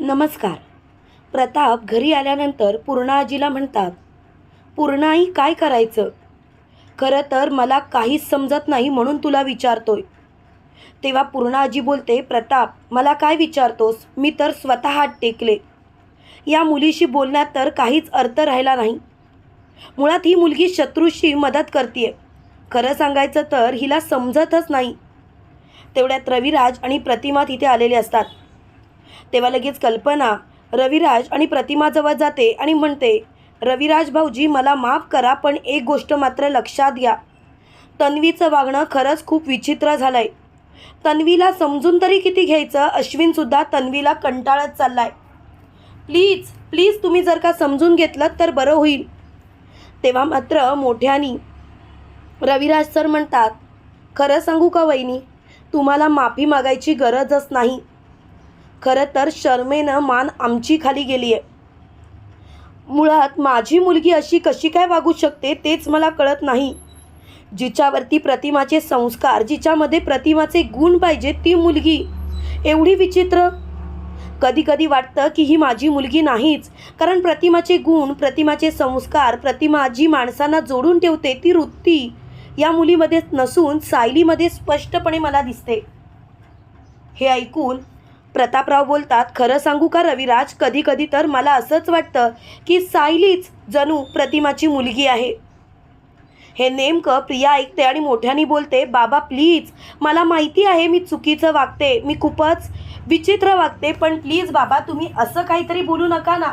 नमस्कार. प्रताप घरी आल्यानंतर पूर्णा आजीला म्हणतात पूर्णाई काय करायचं? खरं तर मला काहीच समजत नाही म्हणून तुला विचारतोय. तेव्हा पूर्णा आजी बोलते प्रताप मला काय विचारतोस? मी तर स्वतः हात टेकले. या मुलीशी बोलण्यात तर काहीच अर्थ राहिला नाही. मुळात ही मुलगी शत्रूशी मदत करते खरं सांगायचं तर हिला समजतच नाही. तेवढ्यात रविराज आणि प्रतिमा तिथे आलेले असतात. तेव्हा लगेच कल्पना रविराज आणि प्रतिमाजवळ जाते आणि म्हणते रविराज भाऊजी मला माफ करा पण एक गोष्ट मात्र लक्षात घ्या. तन्वीचं वागणं खरंच खूप विचित्र झालं आहे तन्वीला समजून तरी किती घ्यायचं? अश्विनसुद्धा तन्वीला कंटाळत चाललाय. प्लीज प्लीज तुम्ही जर का समजून घेतलं तर बरं होईल. तेव्हा मात्र मोठ्यानी रविराज सर म्हणतात खरं सांगू का वहिनी? तुम्हाला माफी मागायची गरजच नाही. खरं तर शर्मेनं मान आमची खाली गेली आहे मुळात माझी मुलगी अशी कशी काय वागू शकते तेच मला कळत नाही. जिच्यावरती प्रतिमाचे संस्कार जिच्यामध्ये प्रतिमाचे गुण पाहिजे ती मुलगी एवढी विचित्र. कधी कधी वाटतं की ही माझी मुलगी नाहीच कारण प्रतिमाचे गुण प्रतिमाचे संस्कार प्रतिमा जी माणसांना जोडून ठेवते ती वृत्ती या मुलीमध्येच नसून सायलीमध्ये स्पष्टपणे मला दिसते. हे ऐकून प्रतापराव बोलतात खरं सांगू का रविराज? कधी कधी तर मला असंच वाटतं की सायलीच जणू प्रतिमाची मुलगी आहे. हे नेमकं प्रिया ऐकते आणि मोठ्याने बोलते बाबा प्लीज मला माहिती आहे मी चुकीचं वागते मी खूपच विचित्र वागते पण प्लीज बाबा तुम्ही असं काहीतरी बोलू नका ना.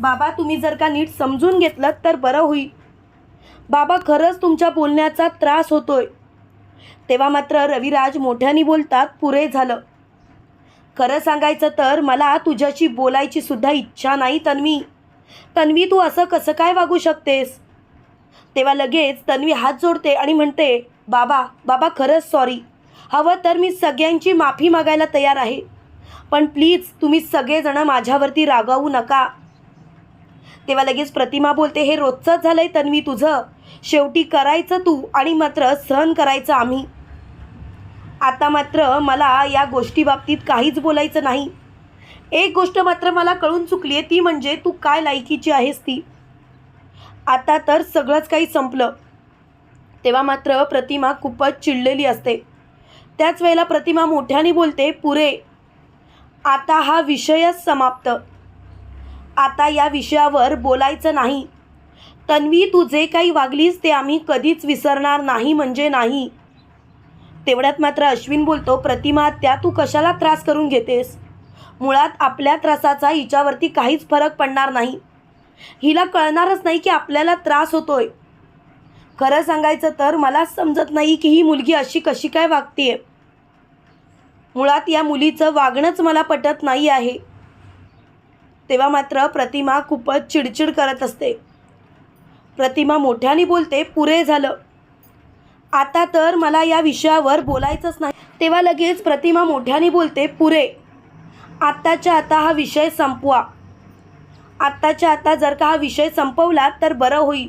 बाबा तुम्ही जर का नीट समजून घेतलं तर बरं होईल. बाबा खरंच तुमच्या बोलण्याचा त्रास होतोय. तेव्हा मात्र रविराज मोठ्याने बोलतात पुरे झालं. खरं सांगायचं तर मला तुझ्याशी बोलायची सुद्धा इच्छा नाही तन्वी. तन्वी तू असं कसं काय वागू शकतेस? तेव्हा लगेच तन्वी हात जोडते आणि म्हणते बाबा बाबा खरंच सॉरी हवं तर मी सगळ्यांची माफी मागायला तयार आहे. पण प्लीज तुम्ही सगळेजणं माझ्यावरती रागावू नका. तेव्हा लगेच प्रतिमा बोलते हे रोजचंच झालंय तन्वी तुझं. शेवटी करायचं तू आणि मात्र सहन करायचं आम्ही. आता मात्र मला या गोष्टीबाबतीत काहीच बोलायचं नाही. एक गोष्ट मात्र मला कळून चुकली आहे ती म्हणजे तू काय लायकीची आहेस ती? आता तर सगळंच काही संपलं. तेव्हा मात्र प्रतिमा खूपच चिडलेली असते. त्याच वेळेला प्रतिमा मोठ्याने बोलते पुरे आता हा विषयच समाप्त. आता या विषयावर बोलायचं नाही. तन्वी तू जे काही वागलीस ते आम्ही कधीच विसरणार नाही म्हणजे नाही. तेवढ्यात मात्र अश्विन बोलतो प्रतिमा त्या तू कशाला त्रास करून घेतेस? मुळात आपल्या त्रासाचा हिच्यावरती काहीच फरक पडणार नाही. हिला कळणारच नाही की आपल्याला त्रास होतोय. खरं सांगायचं तर मला समजत नाही की ही मुलगी अशी कशी काय वागतीये. मुळात या मुलीचं वागणंच मला पटत नाही आहे. तेव्हा मात्र प्रतिमा खूपच चिडचिड करत असते. प्रतिमा मोठ्याने बोलते पुरे झालं. आता तर मला या विषयावर बोलायचंच नाही. तेव्हा लगेच प्रतिमा मोठ्याने बोलते पुरे आत्ताच्या आता हा विषय संपवा. आत्ताच्या आता जर का हा विषय संपवला तर बरं होईल.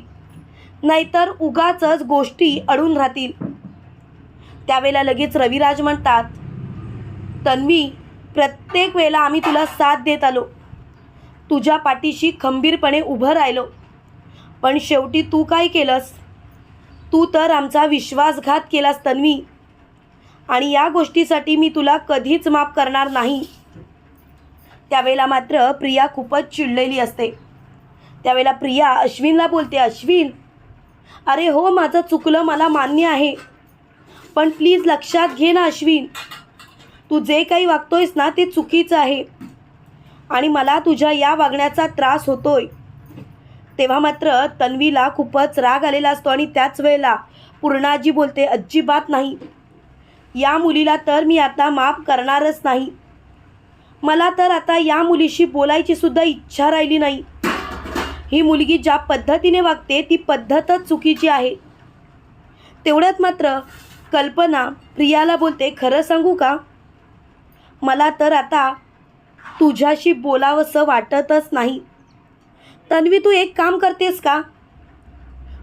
नाहीतर उगाचच गोष्टी अडून राहतील. त्यावेळेला लगेच रविराज म्हणतात तन्वी प्रत्येक वेळेला आम्ही तुला साथ देत आलो. तुझ्या पाठीशी खंबीरपणे उभं राहिलो. पण शेवटी तू काय केलंस? तू तर आमचा विश्वासघात केलास तन्वी. आणि या गोष्टीसाठी मी तुला कधीच माफ करणार नाही. त्यावेळेला मात्र प्रिया खूपच चिडलेली असते. त्यावेळेला प्रिया अश्विनला बोलते अश्विन अरे हो माझं चुकलं मला मान्य आहे. पण प्लीज लक्षात घे ना अश्विन. तू जे काही वागतोयस ना ते चुकीचं आहे. आणि मला तुझ्या या वागण्याचा त्रास होतोय. तेव्हा मात्र तन्वीला खूपच राग आलेला असतो आणि त्याच वेळेला पूर्णाजी बोलते अजिबात नाही. या मुलीला तर मी आता माफ करणारच नाही. मला तर आता या मुलीशी बोलायची सुद्धा इच्छा राहिली नाही. ही मुलगी ज्या पद्धतीने वागते ती पद्धतच चुकीची आहे. तेवढ्यात मात्र कल्पना प्रियाला बोलते खरं सांगू का? मला तर आता तुझ्याशी बोलावंसं वाटतच नाही. तन्वी तू एक काम करतेस का?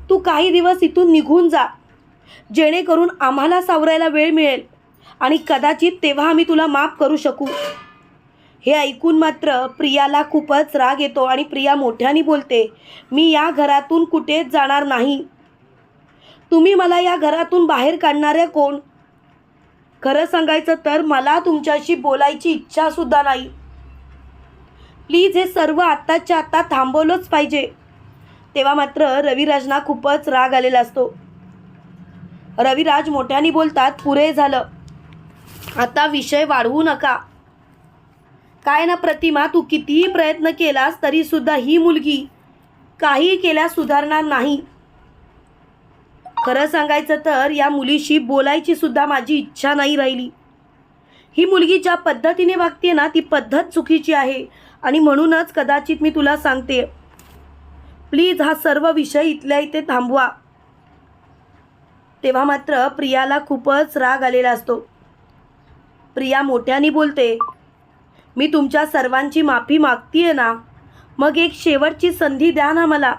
तू काही दिवस इथून निघून जा. जेणेकरून आम्हाला सावरायला वेळ मिळेल आणि कदाचित तेव्हा आम्ही तुला माफ करू शकू. हे ऐकून मात्र प्रियाला खूपच राग येतो आणि प्रिया मोठ्याने बोलते मी या घरातून कुठेच जाणार नाही. तुम्ही मला या घरातून बाहेर काढणाऱ्या कोण? खरं सांगायचं तर मला तुमच्याशी बोलायची इच्छासुद्धा नाही. प्लीज हे सर्व आत्ताच्या आत्ता थांबवलंच पाहिजे. तेव्हा मात्र रविराजना खूपच राग आलेला असतो. रविराज मोठ्याने बोलतात पुरे झालं. आता विषय वाढवू नका. काय ना प्रतिमा तू कितीही प्रयत्न केलास तरी सुद्धा ही मुलगी काही केल्यास सुधारणार नाही. खरं सांगायचं तर या मुलीशी बोलायची सुद्धा माझी इच्छा नाही राहिली. ही मुलगी ज्या पद्धतीने वागते ना ती पद्धत चुकीची आहे. आणि म्हणूनच कदाचित मी तुला सांगते प्लीज हा सर्व विषय इथल्या इथे थांबवा. तेव्हा मात्र प्रियाला खूपच राग आलेला असतो. प्रिया मोठ्याने बोलते मी तुमच्या सर्वांची माफी मागतीये ना मग एक शेवटची संधी द्या ना मला.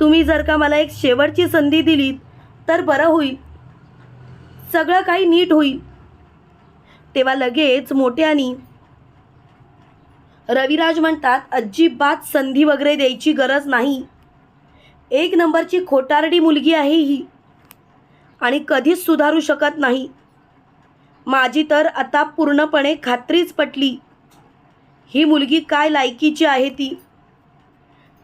तुम्ही जर का मला एक शेवटची संधी दिलीत तर बरं होईल. सगळं काही नीट होईल. तेव्हा लगेच मोठ्यानी रविराज म्हणतात अजिबात संधी वगैरे द्यायची गरज नाही. एक नंबरची खोटारडी मुलगी आहे ही आणि कधीच सुधारू शकत नाही. माझी तर आता पूर्णपणे खात्रीच पटली. ही मुलगी काय लायकीची आहे ती?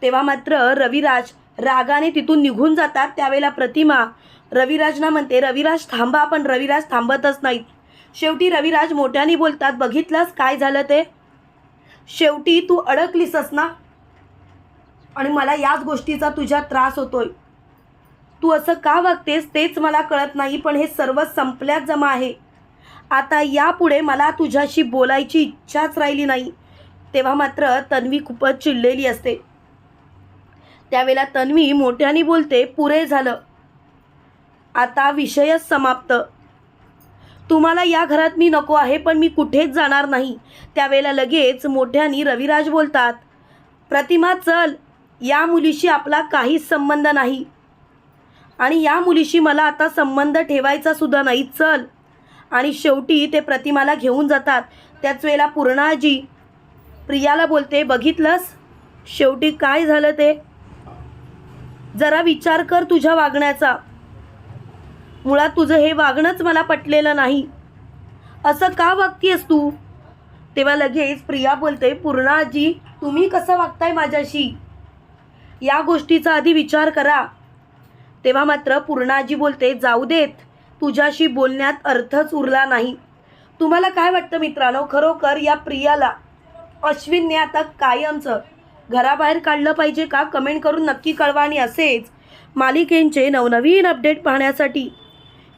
तेव्हा मात्र रविराज रागाने तिथून निघून जातात त्यावेळेला प्रतिमा रविराजना म्हणते रविराज थांबा पण रविराज थांबतच नाहीत. शेवटी रविराज मोठ्याने बोलतात बघितलंस काय झालं ते? शेवटी तू अडकलीसस ना? आणि मला याच गोष्टीचा तुझ्या त्रास होतोय. तू असं का वागतेस तेच मला कळत नाही पण हे सर्व संपल्यात जमा आहे. आता यापुढे मला तुझ्याशी बोलायची इच्छाच राहिली नाही. तेव्हा मात्र तन्वी खूपच चिडलेली असते. त्यावेळेला तन्वी मोठ्याने बोलते पुरे झालं. आता विषयच समाप्त. तुम्हाला या घरात मी नको आहे पण मी कुठेच जाणार नाही. त्यावेळेला लगेच मोठ्यानी रविराज बोलतात प्रतिमा चल. या मुलीशी आपला काहीच संबंध नाही. आणि या मुलीशी मला आता संबंध ठेवायचा सुद्धा नाही चल. आणि शेवटी ते प्रतिमाला घेऊन जातात. त्याच वेळेला पूर्णाजी प्रियाला बोलते बघितलंस? शेवटी काय झालं ते? जरा विचार कर तुझ्या वागण्याचा. मुळात तुझं हे वागणंच मला पटलेलं नाही. असं का वागतीयस तू? तेव्हा लगेच प्रिया बोलते पूर्णाजी तुम्ही कसं वागताय माझ्याशी? या गोष्टीचा आधी विचार करा. तेव्हा मात्र पूर्णाजी बोलते जाऊ देत तुझ्याशी बोलण्यात अर्थच उरला नाही. तुम्हाला काय वाटतं मित्रांनो? खरोखर या प्रियाला अश्विनने आता कायमचं घराबाहेर काढलं पाहिजे का? कमेंट करून नक्की कळवा आणि असेच मालिकेंचे नवनवीन अपडेट पाहण्यासाठी